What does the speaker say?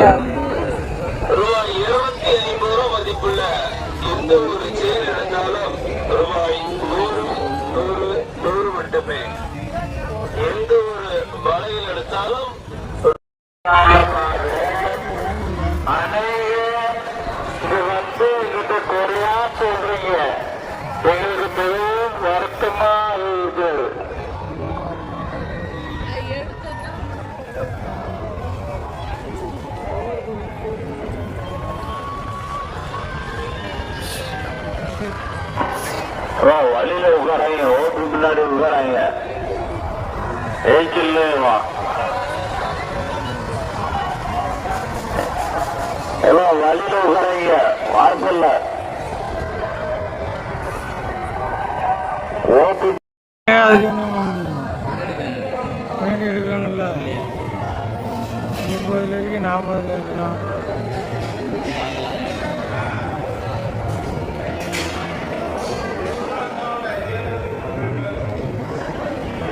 ரூபாய் இருபத்தி ஐம்பது ரூபாய் மதிப்புள்ள எந்த ஒரு செயல் எடுத்தாலும் ரூபாய் நூறு நூறு நூறு மட்டுமே. எந்த ஒரு வலையில் எடுத்தாலும் இது வந்து எங்கிட்ட குறையா சொல்றீங்க. வருத்தமா வழியில உட்காராங்க ஓட்டு முன்னாடி உட்காராங்க ஏச்சில் வா. எல்லாம் வழியில உட்காராங்க வாய்ப்பில்ல ஓட்டு இருக்கணும்ல முப்பதுல இருக்கு நாற்பதுல இருக்கலாம்